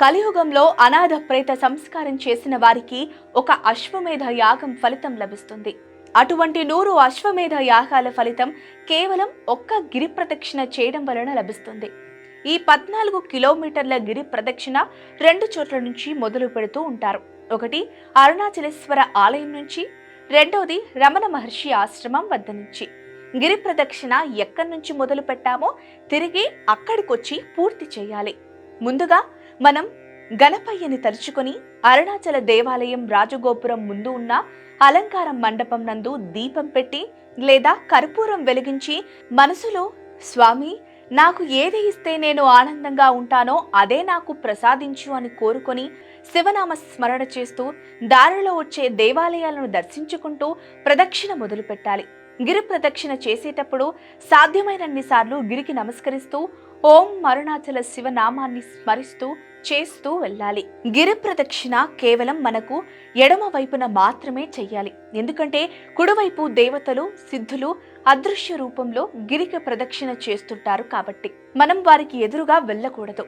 కలియుగంలో అనాథ ప్రేత సంస్కారం చేసిన వారికి ఒక అశ్వమేధ యాగం ఫలితం లభిస్తుంది. అటువంటి నూరు అశ్వమేధ యాగాల ఫలితం కేవలం ఒక్క గిరి ప్రదక్షిణ చేయడం వలన లభిస్తుంది. ఈ పద్నాలుగు కిలోమీటర్ల గిరి ప్రదక్షిణ రెండు చోట్ల నుంచి మొదలు పెడుతూ ఉంటారు. ఒకటి అరుణాచలేశ్వర ఆలయం నుంచి రెండవది రమణ మహర్షి ఆశ్రమం వద్ద నుంచి. గిరి ప్రదక్షిణ ఎక్కడి నుంచి మొదలు పెట్టామో తిరిగి అక్కడికొచ్చి పూర్తి చేయాలి. ముందుగా మనం గణపయ్యని తలుచుకొని అరుణాచల దేవాలయం రాజగోపురం ముందు ఉన్న అలంకార మండపం నందు దీపం పెట్టి లేదా కర్పూరం వెలిగించి మనసులో స్వామి నాకు ఏది ఇస్తే నేను ఆనందంగా ఉంటానో అదే నాకు ప్రసాదించు అని కోరుకొని శివనామ స్మరణ చేస్తూ దారిలో వచ్చే దేవాలయాలను దర్శించుకుంటూ ప్రదక్షిణ మొదలు పెట్టాలి గిరి ప్రదక్షిణ చేసేటప్పుడు సాధ్యమైనన్ని సార్లు గిరికి నమస్కరిస్తూ ఓం మరుణాచల శివనామాన్ని స్మరిస్తూ చేస్తూ వెళ్ళాలి. గిరి ప్రదక్షిణ కేవలం మనకు ఎడమ వైపున మాత్రమే చెయ్యాలి. ఎందుకంటే కుడివైపు దేవతలు సిద్ధులు అదృశ్య రూపంలో గిరికి ప్రదక్షిణ చేస్తుంటారు కాబట్టి. మనం వారికి ఎదురుగా వెళ్ళకూడదు.